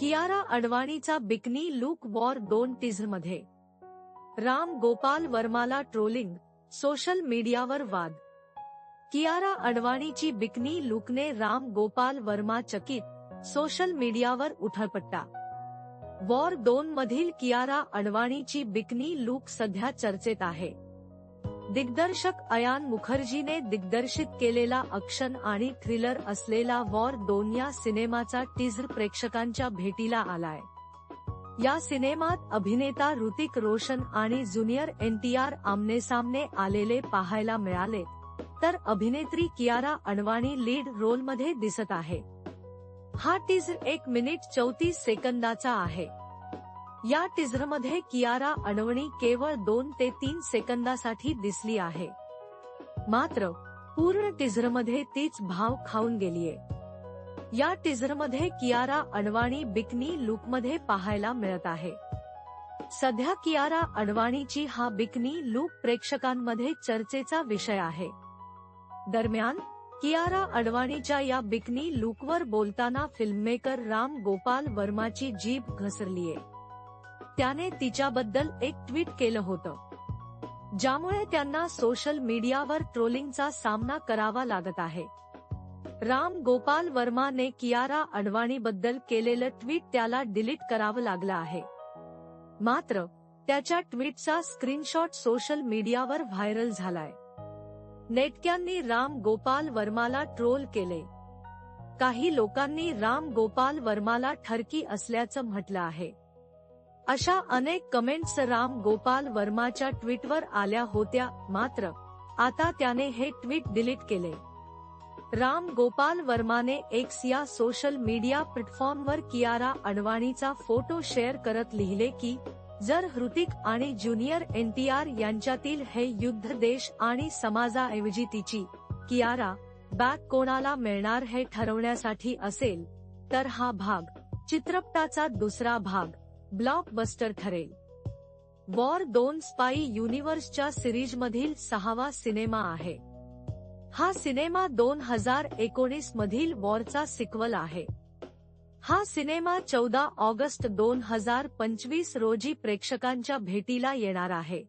कियारा अडवाणीचा bikini look war दोन मध्ये राम गोपाल वर्माला ट्रोलिंग सोशल मीडियावर वाद. कियारा अडवाणीची बिकनी लुकने राम गोपाल वर्मा चकित सोशल मीडियावर उठळपट्टा वॉर दोन मधील कियारा अडवाणीची बिकनी लुक सध्या चर्चेत आहे. दिग्दर्शक अयान मुखर्जीने दिग्दर्शित केलेला अक्षन आणि थ्रिलर असलेला वॉर दोन या सिनेमाचा टीझर प्रेक्षकांच्या भेटीला आलाय. या सिनेमात अभिनेता ऋतिक रोशन आणि ज्युनियर एन टी आर आमनेसामने आलेले पाहायला मिळाले तर अभिनेत्री कियारा अडवाणी लीड रोलमध्ये दिसत आहे. हा टीझर एक मिनिट चौतीस सेकंदाचा आहे. या टीझरमध्ये कियारा अडवणी केवळ दोन ते तीन सेकंदासाठी दिसली आहे. मात्र पूर्ण टीझरमध्ये तीच भाव खाऊन गेलीये. या टीझरमध्ये कियारा अडवाणी बिकनी लुकमध्ये पाहायला मिळत आहे. सध्या कियारा अडवाणीची हा बिकनी लूक प्रेक्षकांमध्ये चर्चेचा विषय आहे. दरम्यान कियारा अडवाणीच्या या बिकनी लूकवर बोलताना फिल्ममेकर राम गोपाल वर्माची जीभ घसरलीये. त्याने तिच्याबद्दल एक ट्विट केलं होतं. ज्यामुळे त्यांना सोशल मीडियावर ट्रोलिंगचा सामना करावा लागत आहे. राम गोपाल वर्माने कियारा अडवाणीबद्दल केलेलं ट्विट त्याला डिलीट करावं लागलं आहे. मात्र त्याच्या ट्विटचा स्क्रीनशॉट सोशल मीडियावर व्हायरल झालाय. नेटक्यांनी राम गोपाल वर्माला ट्रोल केले. काही लोकांनी राम गोपाल वर्माला ठरकी असल्याचं म्हटलं आहे. अशा अनेक कमेंट्स राम गोपाल वर्माच्या ट्विटवर आल्या होत्या मात्र आता त्याने हे ट्विट डिलीट केले. राम गोपाल वर्माने एक्स या सोशल मीडिया प्लॅटफॉर्मवर कियारा अडवाणीचा फोटो शेअर करत लिहिले की जर हृतिक आणि ज्युनियर एन टी आर यांच्यातील हे युद्ध देश आणि समाजाऐवजी तिची कियारा बॅक कोणाला मिळणार हे ठरवण्यासाठी असेल तर हा भाग चित्रपटाचा दुसरा भाग. ब्लॉकबस्टर ठरेल. वॉर दोन स्पाई युनिव्हर्सच्या सिरीजमधील सहावा सिनेमा आहे. हा सिनेमा दोन हजार एकोणीस मधील वॉरचा सिक्वल आहे. हा सिनेमा चौदा ऑगस्ट दोन हजार पंचवीस रोजी प्रेक्षकांच्या भेटीला येणार आहे.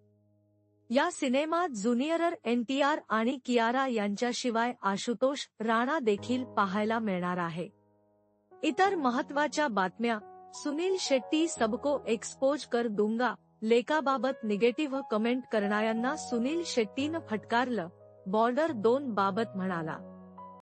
या सिनेमात ज्युनियर एन टी आर आणि कियारा यांच्याशिवाय आशुतोष राणा देखील पाहायला मिळणार आहे. इतर महत्त्वाच्या बातम्या सुनील शेट्टी सबको एक्सपोज कर दूंगा. लेकाबाबत निगेटिव्ह कमेंट करणाऱ्यांना सुनील शेट्टीनं फटकारलं. बॉर्डर दोन बाबत म्हणाला.